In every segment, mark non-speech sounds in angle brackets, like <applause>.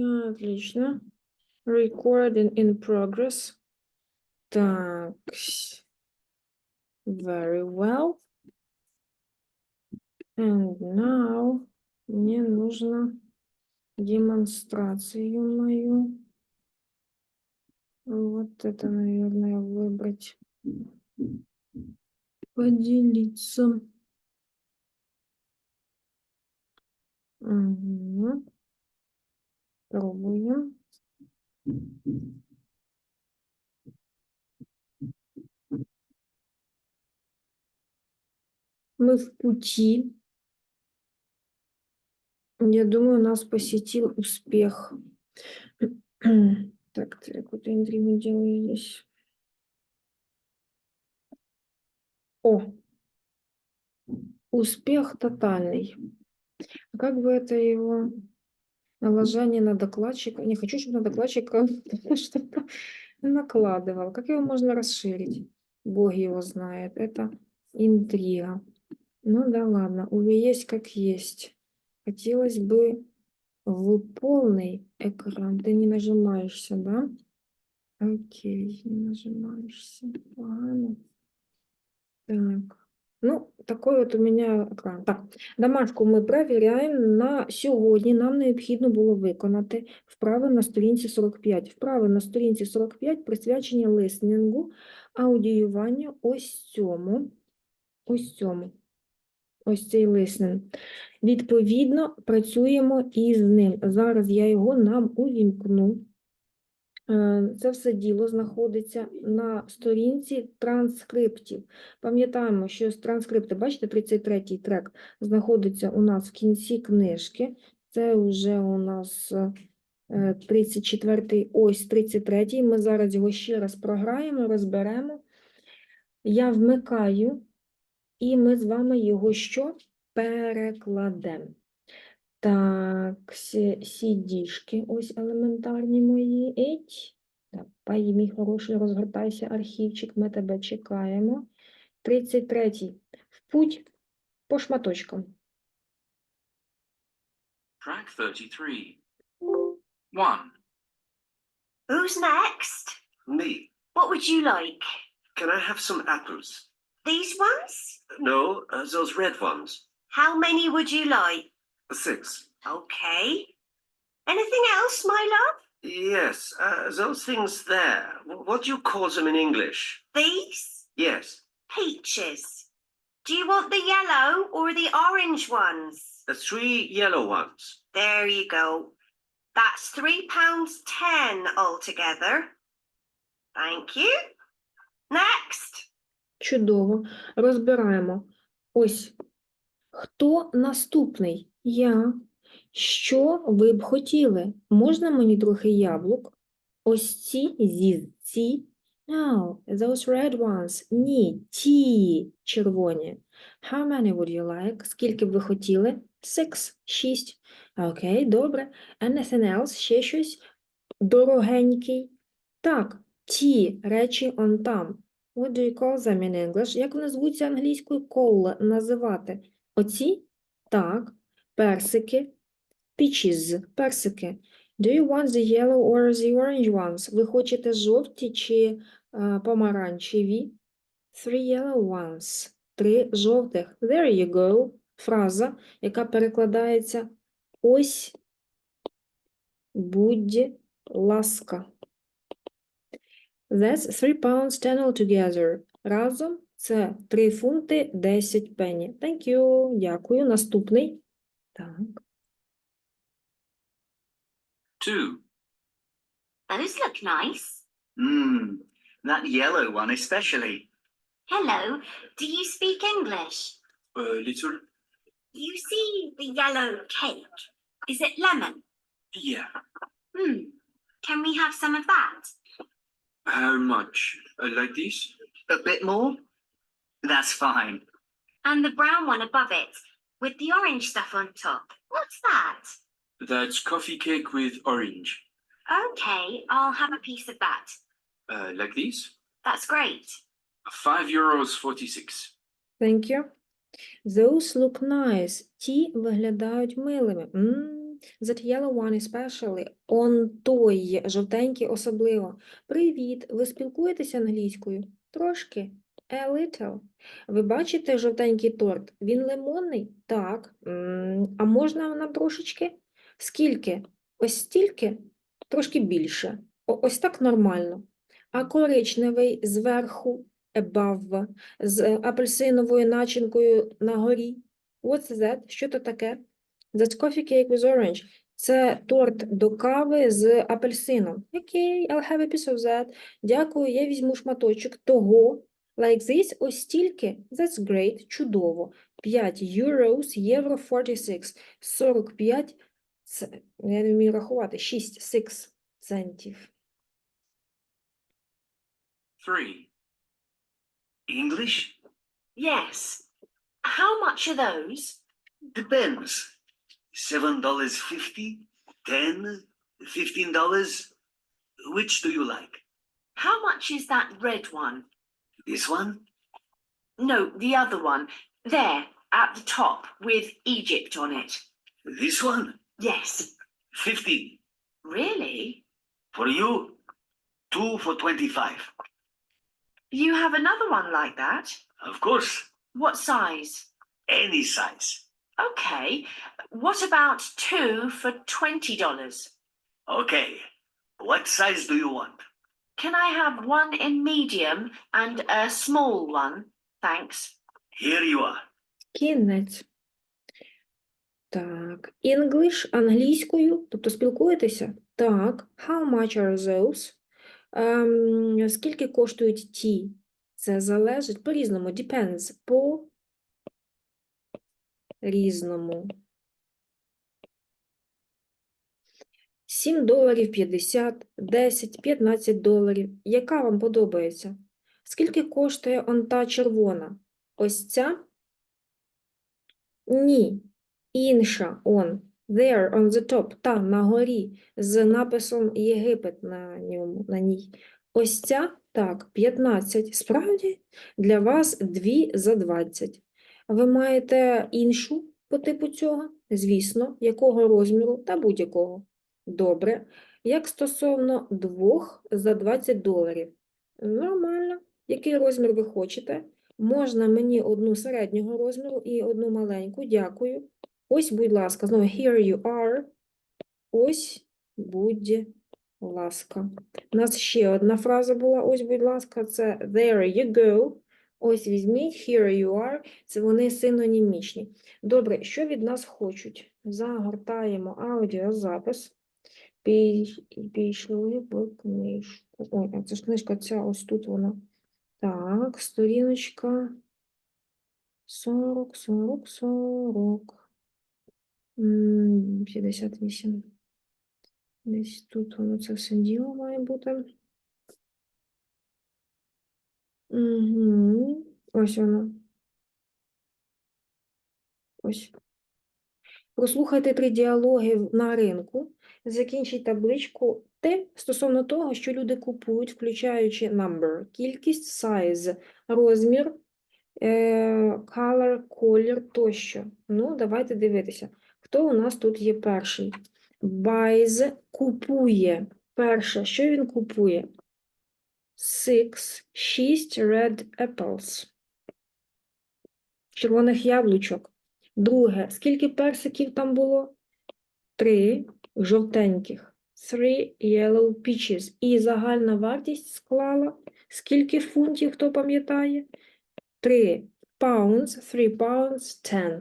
Отлично. Recording in progress. Так. Very well. And now мне нужно демонстрацию мою. Вот это, наверное, выбрать. Поделиться. Мгм. Пробуем. Мы в пути. Я думаю, нас посетил успех. Так, какую-то интригу делаю здесь. О, успех тотальный. А как бы это его наложение на докладчика? Не хочу, чтобы на докладчика <laughs> что-то накладывал. Как его можно расширить? Бог его знает. Это интрига. Ну да ладно, уже есть как есть. Хотелось бы в полный экран. Ты не нажимаешься, да? Окей, не нажимаешься. Погано. Так. Ну, такой от у мене екран. Так, домашку ми перевіряємо. На сьогодні нам необхідно було виконати вправи на сторінці 45. Вправи на сторінці 45 присвячені лиснингу, аудіюванню ось цьому. Ось цьому. Ось цей лиснинг. Відповідно, працюємо із ним. Зараз я його нам увімкну. Е, Це все діло знаходиться на сторінці транскриптів. Пам'ятаємо, що з транскрипти, бачите, 33-й трек знаходиться у нас в кінці книжки. Це вже у нас е, 34-й, ось 33-й. Ми зараз його ще раз програємо, розберемо. Я вмикаю, і ми з вами його що? Перекладемо. Так, сі- сідішки, ось елементарні мої. Еть. Давай, мій хороший, розгортайся, архівчик, ми тебе чекаємо. 33-й. В путь по шматочкам. Track 33. 1. Who's next? Me. What would you like? Can I have some apples? These ones? No, uh, those red ones. How many would you like? Six. Okay. Anything else, my love? Yes, uh, those things there. wh- What do you call them in English? These? Yes, Peaches. Do you want the yellow or the orange ones? the three yellow ones. There you go. That's three pounds ten altogether. Thank you. Next. Чудово. Розбираємо. Ось. Хто наступний? Я. Що ви б хотіли? Можна мені трохи яблук? Ось ці зі ці. No, those red ones. Ні, ті червоні. How many would you like? Скільки б ви хотіли? Six. Шість. Окей, добре. Anything else? Ще щось? Дорогенький. Так, ті речі он там. What do you call them in English? Як вони звуться англійською? Call називати. Оці? Так. Персики. Peaches. Персики. Do you want the yellow or the orange ones? Ви хочете жовті чи е, помаранчеві? Three yellow ones. Три жовтих. There you go. Фраза, яка перекладається ось будь ласка. That's three pounds ten altogether. Разом це 3 фунти 10 пені. Thank you. Дякую. Наступний. Так. 2. Those look nice. Mmm, that yellow one especially. Hello. Do you speak English? A little. You see the yellow cake? Is it lemon? Yeah. Hmm. Can we have some of that? How much? Uh, like this? A bit more? That's fine. And the brown one above it, with the orange stuff on top. What's that? That's coffee cake with orange. Okay, I'll have a piece of that. Uh, like this? That's great. 5 euros 46. Thank you. Those look nice. Ті виглядають милими. М, That yellow one especially. Он той, жовтенький особливо. Привіт, ви спілкуєтеся англійською? Трошки. A little. Ви бачите жовтенький торт? Він лимонний? Так. А можна нам трошечки? Скільки? Ось стільки? Трошки більше. Ось так нормально. А коричневий зверху, above, з апельсиновою начинкою на горі. What's that? Що то таке? That's coffee cake with orange. Це торт до кави з апельсином. Окей, I'll have a piece of that. Дякую, я візьму шматочок того. Like this, ось стільки. That's great, чудово. 5 euros, євро 46. 45, це, я не вмію рахувати, 6, 6 центів. Three. English? Yes. How much are those? Depends. Seven dollars fifty, ten, fifteen dollars. Which do you like? How much is that red one? This one? No, the other one. There, at the top, with Egypt on it. This one? Yes. 50. Really? For you, two for twenty-five. You have another one like that? Of course, What size? any size. Okay. What about two for twenty dollars? Okay. What size do you want? Can I have one in medium and a small one? Thanks. Here you are. Кінець. Так, English англійською, тобто спілкуєтеся? Так. How much are those? Ем, скільки коштують ті? Це залежить по-різному. Depends. По різному. 7 доларів 50, 10, 15 доларів. Яка вам подобається? Скільки коштує он та червона? Ось ця? Ні. Інша он. There on the top, там на горі, з написом Єгипет на ньому, на ній. Ось ця, так, 15. Справді, для вас 2 за 20. Ви маєте іншу по типу цього? Звісно, якого розміру та будь-якого. Добре. Як стосовно двох за 20 доларів? Нормально. Який розмір ви хочете? Можна мені одну середнього розміру і одну маленьку, дякую. Ось, будь ласка, знову here you are. Ось, будь ласка. У нас ще одна фраза була, ось, будь ласка, це there you go. Ось візьміть, here you are. Це вони синонімічні. Добре, що від нас хочуть? Загортаємо аудіозапис. Пішли в книжку. Ой, а це ж книжка ця, ось тут вона. Так, сторіночка 40, 40, 40. 58. Десь тут воно це все діло має бути. Угу. Ось воно. Ось. Прослухайте три діалоги на ринку. Закінчіть табличку Т стосовно того, що люди купують, включаючи number, кількість, size, розмір, е, color, колір тощо. Ну, давайте дивитися. Хто у нас тут є перший? Buys купує. Перше, що він купує? Six, шість red apples. Червоних яблучок. Друге, скільки персиків там було? Три жовтеньких. Three yellow peaches. І загальна вартість склала. Скільки фунтів, хто пам'ятає? Три pounds, three pounds, ten.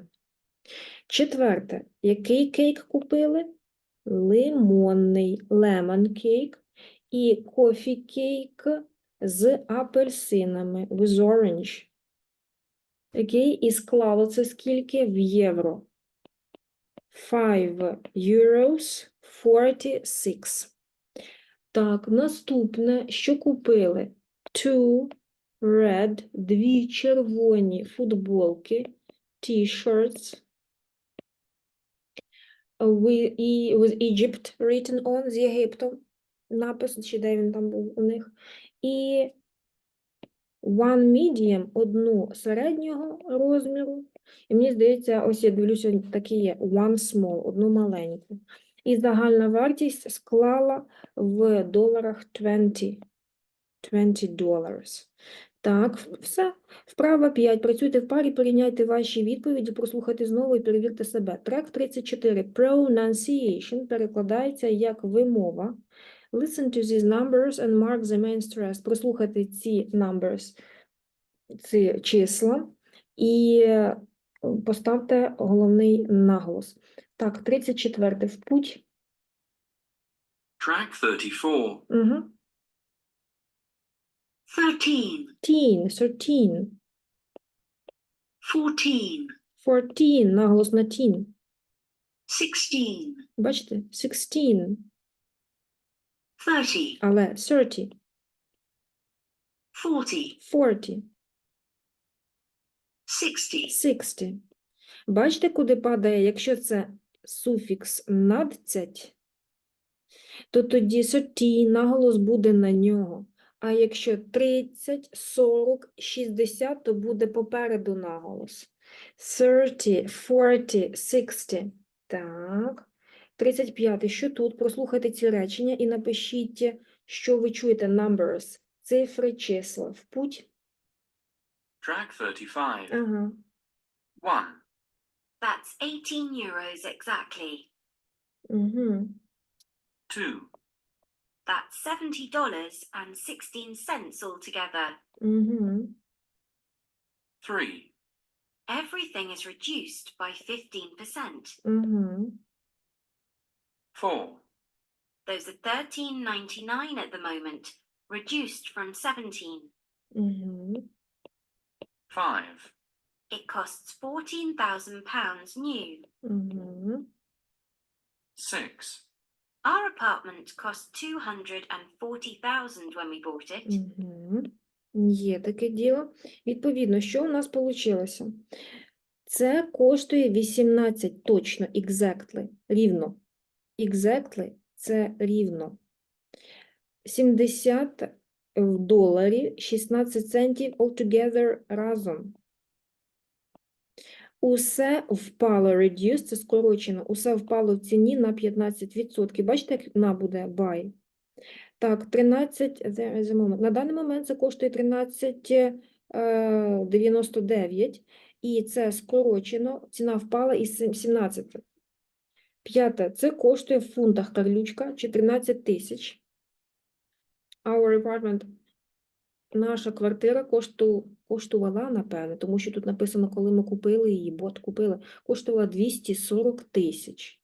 Четверте. Який кейк купили? Лимонний lemon cake і coffee cake з апельсинами with orange. Окей, і склало це скільки в євро? 5 euros 46. Так, наступне, що купили? Two red, дві червоні футболки, t-shirts with, with Egypt written on, з Єгиптом, напис, чи де він там був у них, і one medium, одну середнього розміру, І мені здається, ось я дивлюся, такі є one small, одну маленьку. І загальна вартість склала в доларах 20, 20 dollars. Так, все. Вправа 5. Працюйте в парі, порівняйте ваші відповіді, прослухайте знову і перевірте себе. Трек 34. Pronunciation перекладається як вимова. Listen to these numbers and mark the main stress. Прослухайте ці numbers, ці числа, і поставте головний наголос. Так, 34. В путь. Track 34. Угу. Thirteen, Teen, 13. fourteen, 14. Наголос на teen. sixteen, Бачите? 16. thirty, Але 30. forty, 40. Sixty, 60. Бачите, куди падає, якщо це суфікс надцять, то тоді 30 наголос буде на нього. А якщо 30, 40, 60, то буде попереду наголос. 30, 40, 60. Так. 35. Що тут? Прослухайте ці речення і напишіть, що ви чуєте. Numbers. Цифри, числа. В путь. Track 35. Mm-hmm. One. That's 18 euros exactly. Mm-hmm. Two. That's seventy dollars and sixteen cents altogether. Mm-hmm. Three. Everything is reduced by fifteen percent. Mm-hmm. Four. Those are thirteen ninety nine at the moment, reduced from 17 Mm-hmm. 5. It costs fourteen thousand pounds new. Угу. 6. Our apartment cost two hundred and forty thousand when we bought it. Угу. Є таке діло. Відповідно, що у нас вийшло? Це коштує 18 точно, exactly, рівно. Exactly – це рівно. 70 в доларі, 16 центів altogether разом. Усе впало, reduced, це скорочено, усе впало в ціні на 15%. Бачите, як на buy? Так, 13, there is a moment. На даний момент це коштує 13,99, і це скорочено, ціна впала із сем- 17. П'яте, це коштує в фунтах карлючка 14 тисяч. Our apartment, наша квартира кошту, коштувала, напевне, тому що тут написано, коли ми купили її, бот купили, коштувала 240 тисяч.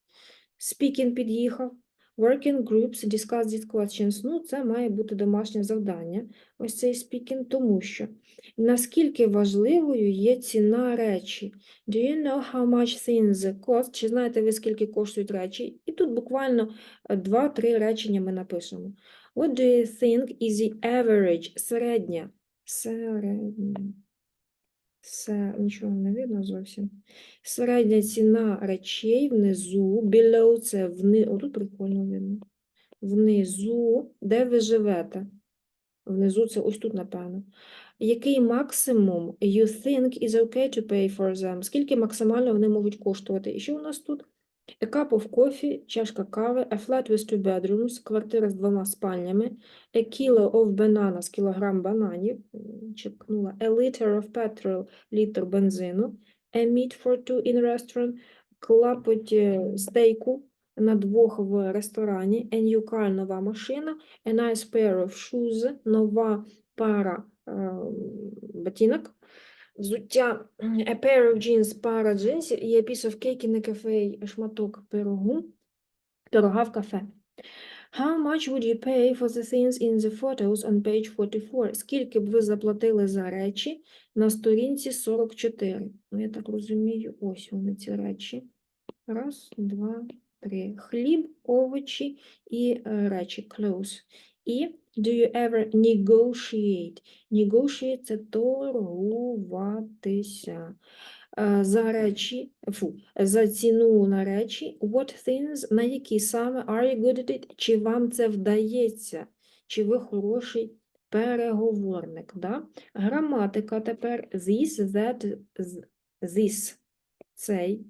Спікін під'їхав. Working groups discuss these questions. Ну, це має бути домашнє завдання, ось цей speaking, тому що наскільки важливою є ціна речі. Do you know how much things cost? Чи знаєте ви, скільки коштують речі? І тут буквально е, два-три речення ми напишемо. What do you think is the average, середня? Середня. Се, нічого не видно зовсім. Середня ціна речей внизу, below це вни, отут прикольно видно. Внизу, де ви живете? Внизу це ось тут, напевно. Який максимум you think is okay to pay for them? Скільки максимально вони можуть коштувати? І що у нас тут? A cup of coffee, чашка кави, a flat with two bedrooms, квартира з двома спальнями, a kilo of bananas, кілограм бананів, чекнула, a liter of petrol, літр бензину, a meat for two in restaurant, клапоть е, стейку на двох в ресторані, a new car, нова машина, a nice pair of shoes, нова пара е, ботинок, взуття, a pair of jeans, пара джинсів і a piece of cake in a шматок пирогу, пирога в кафе. How much would you pay for the things in the photos on page 44? Скільки б ви заплатили за речі на сторінці 44? Ну, я так розумію, ось вони ці речі. Раз, два, три. Хліб, овочі і е, речі, clothes. І do you ever negotiate? Negotiate – це торгуватися. Е, За речі, фу, за ціну на речі, what things, на які саме, are you good at it? Чи вам це вдається? Чи ви хороший переговорник? Да? Граматика тепер this, that, this цей,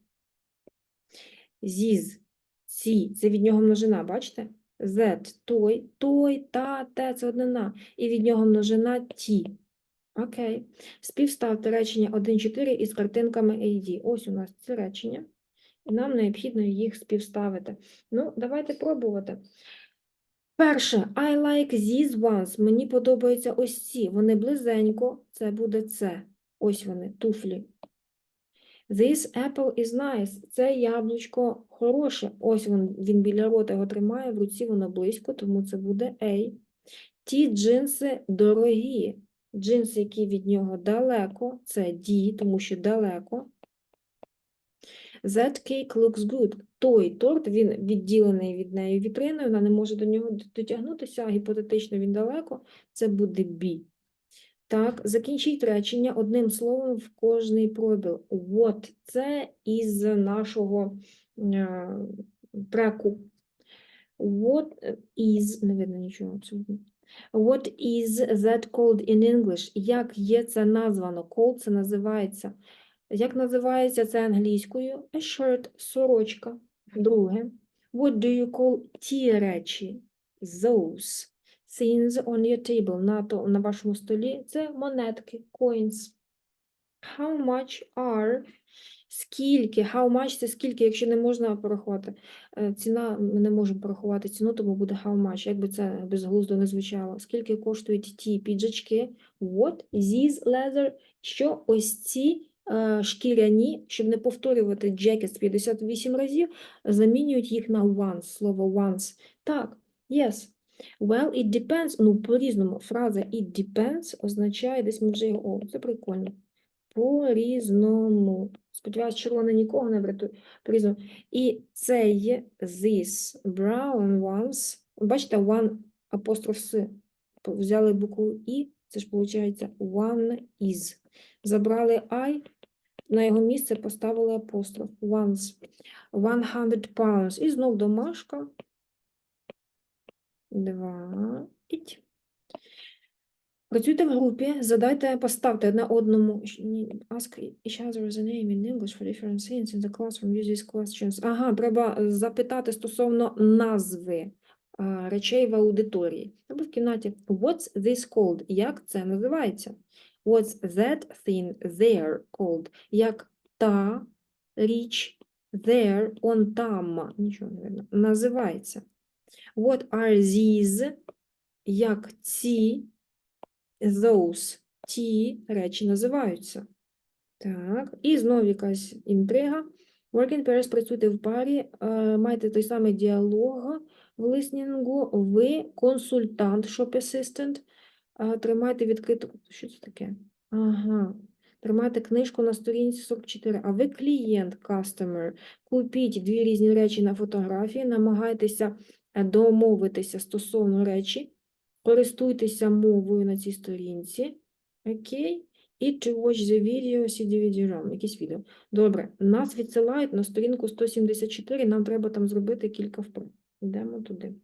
these ці, це від нього множина, бачите? That той, той, та, те це однина. І від нього множина ті. Окей. Співставте речення 1-4 із картинками AD. Ось у нас ці речення. І нам необхідно їх співставити. Ну, давайте пробувати. Перше, I like these ones. Мені подобаються ось ці. Вони близенько. Це буде це. Ось вони, туфлі. This apple is nice. Це яблучко хороше. Ось він, він біля рота його тримає, в руці воно близько, тому це буде A. Ті джинси дорогі. Джинси, які від нього далеко, це D, тому що далеко. That cake looks good. Той торт, він відділений від неї вітриною, вона не може до нього дотягнутися, гіпотетично він далеко, це буде B. Так, закінчіть речення одним словом в кожний пробіл. What – це із нашого треку. What is, не видно нічого. What is that called in English? Як є це названо? Called це називається. Як називається це англійською? A shirt – сорочка. Друге. What do you call ті речі? Those things on your table. На, то, на вашому столі це монетки, coins. How much are? Скільки? How much – це скільки, якщо не можна порахувати. Е, Ціна, ми не можемо порахувати ціну, тому буде how much, як би це безглуздо не звучало. Скільки коштують ті піджачки? What? These leather? Що ось ці е, шкіряні, щоб не повторювати jackets 58 разів, замінюють їх на once, слово once. Так, yes. Well, it depends, ну, по-різному. Фраза it depends означає, десь ми вже його, о, це прикольно. По-різному. Сподіваюсь, червоне нікого не врятує. По-різному. І це є this brown ones. Бачите, one апостроф с. Взяли букву і, це ж виходить one is. Забрали I, на його місце поставили апостроф. Once. 100 pounds. І знов домашка. Два. Іть. Працюйте в групі, задайте, поставте одне одному. Ask each other the name in English for different things in the classroom. Use these questions. Ага, треба е, запитати стосовно назви а, речей в аудиторії. Або в кімнаті. What's this called? Як це називається? What's that thing there called? Як та річ there, он там, нічого не видно, називається. What are these? Як ці those, ті речі називаються. Так, і знову якась інтрига. Working pairs працюйте в парі, е, маєте той самий діалог в лиснінгу, ви консультант, shop assistant, е, тримайте відкриту, що це таке? Ага, тримайте книжку на сторінці 44, а ви клієнт, customer, купіть дві різні речі на фотографії, намагайтеся е, домовитися стосовно речі, користуйтеся мовою на цій сторінці. Окей? І to watch the video, video ROM, якісь відео. Добре, нас відсилають на сторінку 174, нам треба там зробити кілька вправ. Йдемо туди.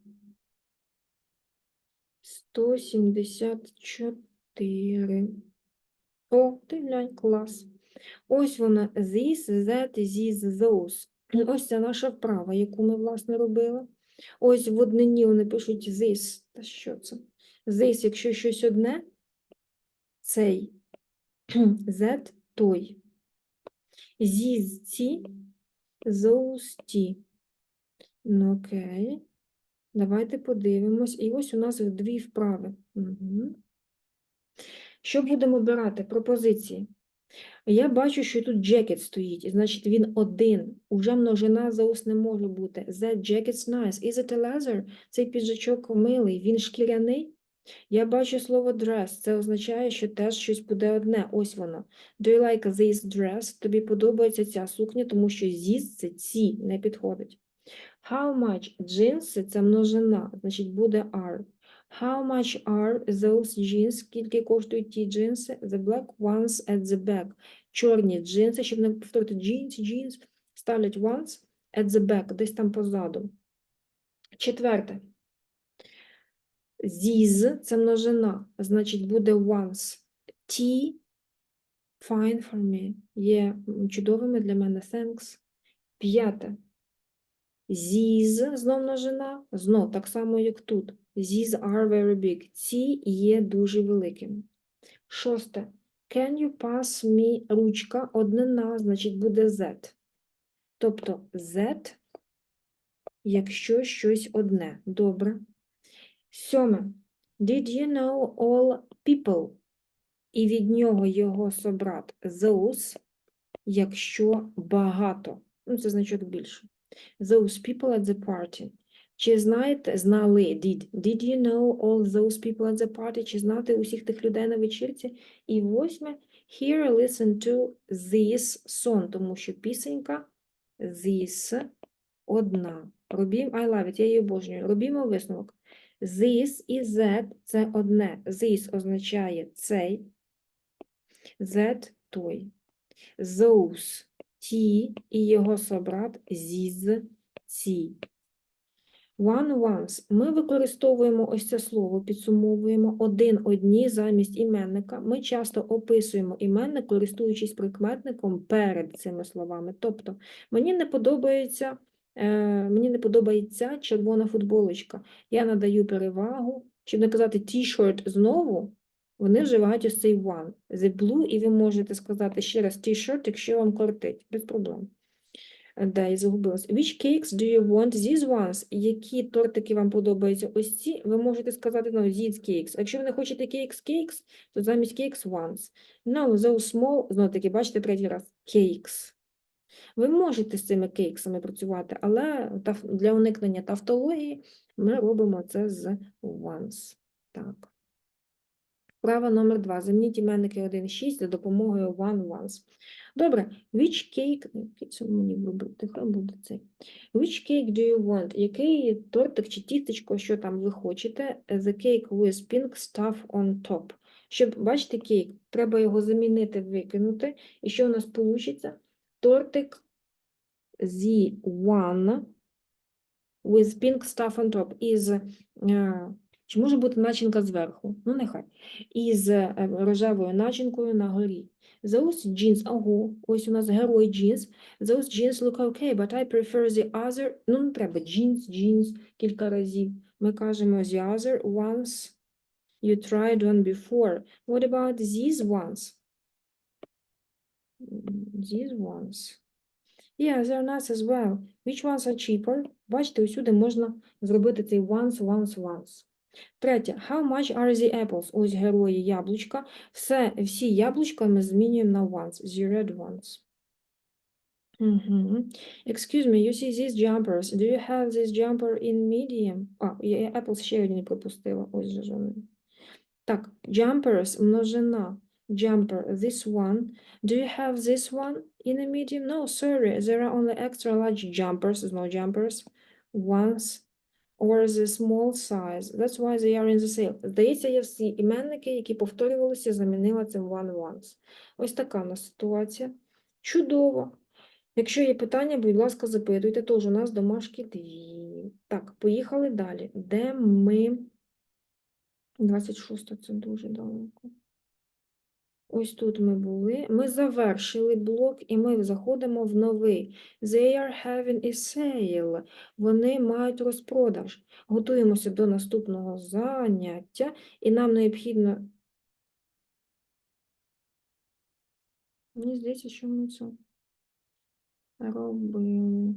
174. О, ти глянь, клас. Ось вона, this, that, these, those. Ось це наша вправа, яку ми, власне, робили. Ось в однині вони пишуть this. Та що це? This, якщо щось одне, цей. <clears throat> That – той. These – ці, those – ті. Ну, окей. Давайте подивимось. І ось у нас дві вправи. Угу. Що будемо обирати? Пропозиції. Я бачу, що тут jacket стоїть, і значить він один. Уже множина those не може бути. That jacket's nice. Is it a leather? Цей піджачок милий. Він шкіряний? Я бачу слово dress. Це означає, що теж щось буде одне. Ось воно. Do you like this dress? Тобі подобається ця сукня, тому що this – це ці, не підходить. How much? Джинси – це множина, значить буде are. How much are those jeans? Скільки коштують ті джинси? The black ones at the back. Чорні джинси, щоб не повторити jeans, jeans, ставлять ones at the back, десь там позаду. Четверте. These – це множина, значить буде once. Ті Fine for me. Є чудовими для мене. Thanks. П'яте. These, знов множина, знов так само, як тут. These are very big. Ці є дуже великими. Шосте. Can you pass me ручка? Однина, значить, буде Z. Тобто Z, якщо щось одне. Добре. Сьоме. Did you know all people? І від нього його собрат those, якщо багато. Ну, це значок більше. Those people at the party. Чи знаєте, знали, did, did you know all those people at the party? Чи знати усіх тих людей на вечірці? І восьме, here listen to this song, тому що пісенька this одна. Робім, I love it, я її обожнюю. Робімо висновок. This і that – це одне. This означає цей, that – той. Those – ті і його собрат these – ці. One once. Ми використовуємо ось це слово, підсумовуємо один одні замість іменника. Ми часто описуємо іменник, користуючись прикметником перед цими словами. Тобто, мені не подобається, мені не подобається червона футболочка. Я надаю перевагу, щоб не казати t-shirt знову, вони вживають ось цей one. The blue, і ви можете сказати ще раз t-shirt, якщо вам кортить, без проблем. Е, Да, я загубилась. Which cakes do you want? These ones. Які тортики вам подобаються? Ось ці. Ви можете сказати, ну, these cakes. Якщо ви не хочете cakes, cakes, то замість cakes ones. No, those small, знову таки, бачите, третій раз, cakes. Ви можете з цими кейксами працювати, але для уникнення тавтології ми робимо це з ones. Так. Вправа номер два. Замініть іменники 1 6 за допомогою one ones. Добре, which cake, це мені вибрати, хай буде цей. Which cake do you want? Який тортик чи тістечко, що там ви хочете? The cake with pink stuff on top. Щоб, бачите, кейк, треба його замінити, викинути. І що у нас вийде? Тортик the one with pink stuff on top. Із, е, чи може бути начинка зверху? Ну, нехай. Із е, рожевою начинкою на горі. Those jeans, ого, ось у нас герой jeans. Those jeans look okay, but I prefer the other. Ну, не треба jeans, jeans кілька разів. Ми кажемо the other ones you tried on before. What about these ones? These ones. Yeah, they're nice as well. Which ones are cheaper? Бачите, усюди можна зробити цей once, once, once. Третє. How much are the apples? Ось герої яблучка. Все, всі яблучка ми змінюємо на ones. The red ones. Мгм. Excuse me, you see these jumpers. Do you have this jumper in medium? А, я apples ще одні пропустила. Ось же вони. Так, jumpers, множина. Jumper, this one. Do you have this one in a medium? No, sorry, there are only extra large jumpers, no jumpers, ones, or the small size. That's why they are in the sale. Здається, я всі іменники, які повторювалися, замінила цим one once. Ось така у нас ситуація. Чудово. Якщо є питання, будь ласка, запитуйте. Тож у нас домашки дві. Так, поїхали далі. Де ми? 26 це дуже далеко. Ось тут ми були. Ми завершили блок і ми заходимо в новий. They are having a sale. Вони мають розпродаж. Готуємося до наступного заняття, і нам необхідно. Мені здається, що ми це робили.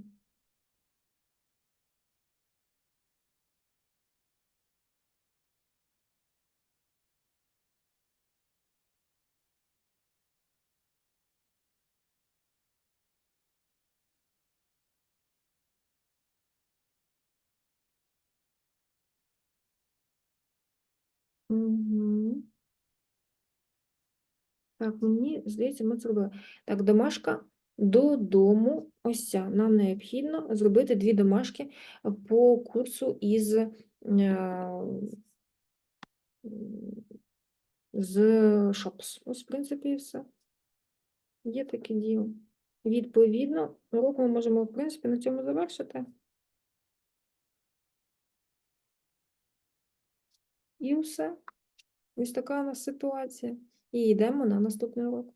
Так, мені здається, ми це робили. Так, домашка додому. Ось ця. Нам необхідно зробити дві домашки по курсу із е, з Shops. Ось, в принципі, і все. Є таке діло. Відповідно, урок ми можемо, в принципі, на цьому завершити. І все. Ось така у нас ситуація. І йдемо на наступний урок.